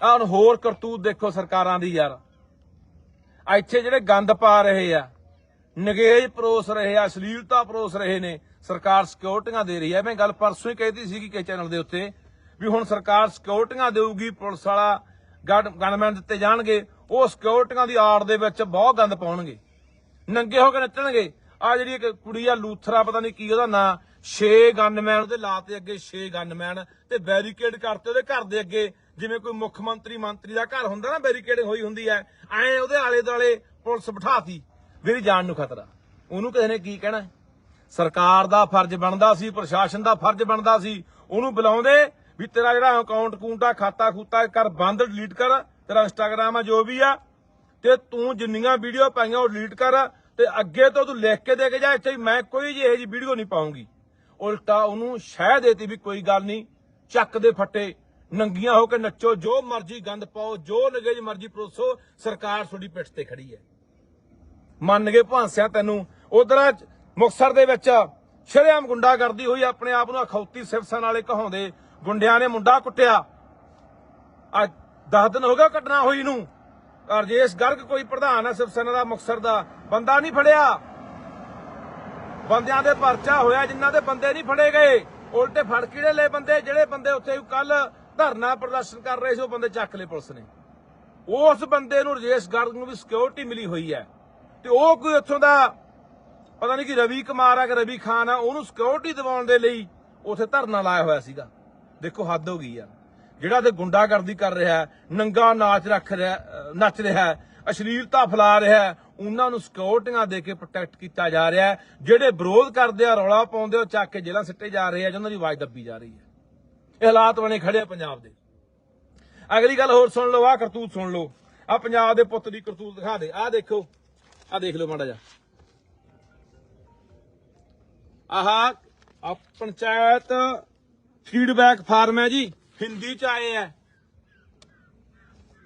ਆਹ ਹੁਣ ਹੋਰ ਕਰਤੂਤ ਦੇਖੋ ਸਰਕਾਰਾਂ ਦੀ ਯਾਰ। ਇੱਥੇ ਜਿਹੜੇ ਗੰਦ ਪਾ ਰਹੇ ਆ, ਨਗੇਜ ਪਰੋਸ ਰਹੇ ਆ, ਅਸ਼ਲੀਲਤਾ ਪਰੋਸ ਰਹੇ ਨੇ, ਸਰਕਾਰ ਸਿਕਿਉਰਟੀਆਂ ਦੇ ਰਹੀ ਹੈ ਮੈਂ ਗੱਲ ਪਰਸੋਂ ਹੀ ਕਹਿਤੀ ਸੀ ਕਿ ਚੈਨਲ ਦੇ ਉੱਤੇ ਵੀ ਹੁਣ ਸਰਕਾਰ ਸਿਕਿਉਰਟੀਆਂ ਦੇਊਗੀ, ਪੁਲਿਸ ਵਾਲਾ ਗਨਮੈਨ ਦਿੱਤੇ ਜਾਣਗੇ, ਉਹ ਸਿਕਿਉਰਟੀਆਂ ਦੀ ਆੜ ਦੇ ਵਿੱਚ ਬਹੁਤ ਗੰਦ ਪਾਉਣਗੇ। ਨੰਗੇ ਹੋ ਕੇ ਨੱਚਣਗੇ। ਆ ਜਿਹੜੀ ਇੱਕ ਕੁੜੀ ਆ, ਲੂਥਰਾ, ਪਤਾ ਨਹੀਂ ਕੀ ਉਹਦਾ ਨਾਂ 6 ਗਨਮੈਨ ਉਹਦੇ ਲਾਤੇ ਅੱਗੇ 6 ਗਨਮੈਨ ਤੇ ਬੈਰੀਕੇਡ ਕਰਤੇ ਉਹਦੇ ਘਰ ਦੇ ਅੱਗੇ। ਜਿਵੇਂ ਕੋਈ ਮੁੱਖ ਮੰਤਰੀ ਮੰਤਰੀ ਦਾ ਘਰ ਹੁੰਦਾ ਨਾ ਬੈਰੀਕੇਡ ਹੋਈ ਹੁੰਦੀ ਐ ਐ ਉਹਦੇ ਆਲੇ ਦੁਆਲੇ ਪੁਲਿਸ ਬਿਠਾਤੀ। ਮੇਰੀ ਜਾਨ ਨੂੰ ਖਤਰਾ। ਉਹਨੂੰ ਕਿਸੇ ਨੇ ਕੀ ਕਹਿਣਾ ਸਰਕਾਰ ਦਾ ਫਰਜ਼ ਬਣਦਾ ਸੀ, ਪ੍ਰਸ਼ਾਸਨ ਦਾ ਫਰਜ਼ ਬਣਦਾ ਸੀ। ਉਹਨੂੰ ਬੁਲਾਉਂਦੇ ਵੀ ਤੇਰਾ ਜਿਹੜਾ ਅਕਾਊਂਟ ਕੂੰਟਾ ਖਾਤਾ ਖੂਤਾ ਕਰ, ਬੰਦ ਡਿਲੀਟ ਕਰ। ਤੇਰਾ ਇੰਸਟਾਗ੍ਰਾਮ ਆ, ਜੋ ਵੀ ਆ। ਤੇ ਤੂੰ ਜਿੰਨੀਆਂ ਵੀਡੀਓ ਪਾਈਆਂ ਉਹ ਡਿਲੀਟ ਕਰ। ਤੇ ਅੱਗੇ ਤੋਂ ਤੂੰ ਲਿਖ ਕੇ ਦੇ ਕੇ ਜਾ। ਇੱਥੇ ਮੈਂ ਕੋਈ ਜਿਹੀ ਇਹੋ ਜਿਹੀ ਵੀਡੀਓ ਨਹੀਂ ਪਾਉਂਗੀ। ਉਲਟਾ ਉਹਨੂੰ ਸ਼ਹਿ ਦੇਤੀ ਵੀ ਕੋਈ ਗੱਲ ਨਹੀਂ, ਚੱਕ ਦੇ ਫੱਟੇ, ਨੰਗੀਆਂ ਹੋ ਕੇ ਨੱਚੋ, ਜੋ ਮਰਜ਼ੀ ਗੰਦ ਪਾਓ, ਜੋ ਨਗੇਜ ਮਰਜ਼ੀ ਪਰੋਸੋ, ਸਰਕਾਰ ਤੁਹਾਡੀ ਪਿੱਠ ਤੇ ਖੜੀ ਹੈ। ਮੰਨ ਗਏ ਭਾਂਸਿਆ ਤੈਨੂੰ। ਉਧਰ ਮੁਕਸਰ ਦੇ ਵਿੱਚ ਸ਼ਰੇਆਮ ਗੁੰਡਾਗਰਦੀ ਹੋਈ, ਆਪਣੇ ਆਪ ਨੂੰ ਅਖੌਤੀ ਸਿਫਸਾਂ ਵਾਲੇ ਕਹਾਉਂਦੇ, ਗੁੰਡਿਆਂ ਨੇ ਮੁੰਡਾ ਕੁੱਟਿਆ। ਅੱਜ 10 ਦਿਨ ਹੋ ਗਿਆ ਘਟਨਾ ਹੋਈ ਨੂੰ। ਰਜੇਸ਼ ਗਰਗ ਕੋਈ ਪ੍ਰਧਾਨ ਹੈ ਸਿਵਸੈਨਾ ਦਾ, ਮੁਕਸਰ ਦਾ, ਬੰਦਾ ਨਹੀਂ ਫੜਿਆ। ਬੰਦਿਆਂ ਦੇ ਪਰਚਾ ਹੋਇਆ, ਜਿਨ੍ਹਾਂ ਦੇ ਬੰਦੇ ਨਹੀਂ ਫੜੇ ਗਏ। ਉਲਟੇ ਫੜ ਕਿਹੜੇ ਲਏ ਬੰਦੇ, ਜਿਹੜੇ ਬੰਦੇ ਉੱਥੇ ਕੱਲ ਧਰਨਾ ਪ੍ਰਦਰਸ਼ਨ ਕਰ ਰਹੇ ਸੀ, ਉਹ ਬੰਦੇ ਚੱਕ ਲਏ ਪੁਲਿਸ ਨੇ। ਉਸ ਬੰਦੇ ਨੂੰ ਰਜੇਸ਼ ਗਰਗ ਨੂੰ ਵੀ ਸਿਕਿਉਰਿਟੀ ਮਿਲੀ ਹੋਈ ਹੈ। ਤੇ ਉਹ ਕੋਈ ਉੱਥੋਂ ਦਾ, ਪਤਾ ਨਹੀਂ ਕਿ ਰਵੀ ਕੁਮਾਰ ਆ ਕਿ ਰਵੀ ਖਾਨ ਆ, ਉਹਨੂੰ ਸਿਕਿਉਰਿਟੀ ਦਿਵਾਉਣ ਦੇ ਲਈ ਉੱਥੇ ਧਰਨਾ ਲਾਇਆ ਹੋਇਆ ਸੀਗਾ। ਦੇਖੋ ਹੱਦ ਹੋ ਗਈ ਯਾਰ ਜਿਹੜਾ ਤੇ ਗੁੰਡਾਗਰਦੀ ਕਰ ਰਿਹਾ, ਨੰਗਾ ਨਾਚ ਰੱਖ ਰਿਹਾ ਨੱਚ ਰਿਹਾ, ਅਸ਼ਲੀਲਤਾ ਫੈਲਾ ਰਿਹਾ ਉਹਨਾਂ ਨੂੰ ਸਿਕਿਉਰਿਟੀਆਂ ਦੇ ਕੇ ਪ੍ਰੋਟੈਕਟ ਕੀਤਾ ਜਾ ਰਿਹਾ ਹੈ। ਜਿਹੜੇ ਵਿਰੋਧ ਕਰਦੇ ਆ, ਰੌਲਾ ਪਾਉਂਦੇ ਉਹ ਚੱਕ ਕੇ ਜੇਲ੍ਹਾਂ ਸਿੱਟੇ ਜਾ ਰਹੇ ਆ ਜਿਹਨਾਂ ਦੀ ਆਵਾਜ਼ ਦੱਬੀ ਜਾ ਰਹੀ ਹੈ। ਇਹ ਹਾਲਾਤ ਬਣੇ ਖੜੇ ਆ ਪੰਜਾਬ ਦੇ। ਅਗਲੀ ਗੱਲ ਹੋਰ ਸੁਣ ਲਓ ਆ ਕਰਤੂਤ ਸੁਣ ਲਓ। ਆ ਪੰਜਾਬ ਦੇ ਪੁੱਤ ਦੀ ਕਰਤੂਤ ਦਿਖਾ ਦੇ। ਆ ਦੇਖੋ ਆ ਦੇਖ ਲਓ ਮਾੜਾ ਜਿਹਾ। ਆਹ ਆ ਪੰਚਾਇਤ ਫੀਡਬੈਕ ਫਾਰਮ ਹੈ ਜੀ, ਹਿੰਦੀ ਚ ਆਏ ਆ।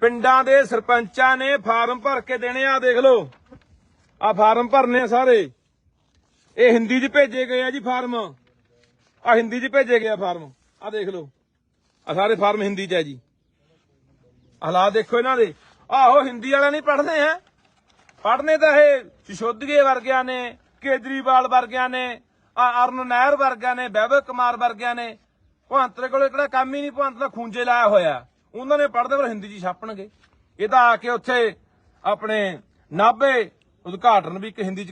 ਪਿੰਡਾਂ ਦੇ ਸਰਪੰਚਾਂ ਨੇ ਫਾਰਮ ਭਰ ਕੇ ਦੇਣੇ ਆ ਦੇਖ ਲਓ। ਆ ਫਾਰਮ ਭਰਨੇ ਆ ਸਾਰੇ। ਇਹ ਹਿੰਦੀ ਚ ਭੇਜੇ ਗਏ ਆ ਜੀ ਫਾਰਮ। ਆ ਹਿੰਦੀ ਚ ਭੇਜੇ ਗਏ ਆ ਫਾਰਮ। ਆ ਦੇਖ ਲਓ। ਆ ਸਾਰੇ ਫਾਰਮ ਹਿੰਦੀ ਚ ਹੈ ਜੀ। ਹਾਲਾਤ ਦੇਖੋ ਇਹਨਾਂ ਦੇ। ਆਹੋ, ਹਿੰਦੀ ਵਾਲਾ ਨਹੀਂ ਪੜ੍ਹਦੇ ਹੈ ਪੜ੍ਹਨੇ ਤਾਂ ਇਹ ਸਿਸ਼ੋਦੀਏ ਵਰਗਿਆਂ ਨੇ, ਕੇਜਰੀਵਾਲ ਵਰਗਿਆਂ ਨੇ, ਆ ਅਰਨ ਨਾਇਰ ਵਰਗਿਆਂ ਨੇ ਬੈਬਲ ਕੁਮਾਰ ਵਰਗਿਆਂ ਨੇ। ਭਵੰਤਰੇ ਦੇ ਕੋਲ ਕਿਹੜਾ ਕੰਮ ਹੀ ਨਹੀਂ ਭਵੰਤ ਦਾ ਖੂੰਜੇ ਲਾਇਆ ਹੋਇਆ। ਉਹਨਾਂ ਨੇ ਪੜ੍ਹਦੇ ਪਰ ਹਿੰਦੀ ਚ ਛਾਪਣਗੇ। ਇਹ ਤਾਂ ਆ ਕੇ ਉੱਥੇ ਆਪਣੇ ਨਾਭੇ ਉਦਘਾਟਨ ਵੀ ਇੱਕ ਹਿੰਦੀ ਚ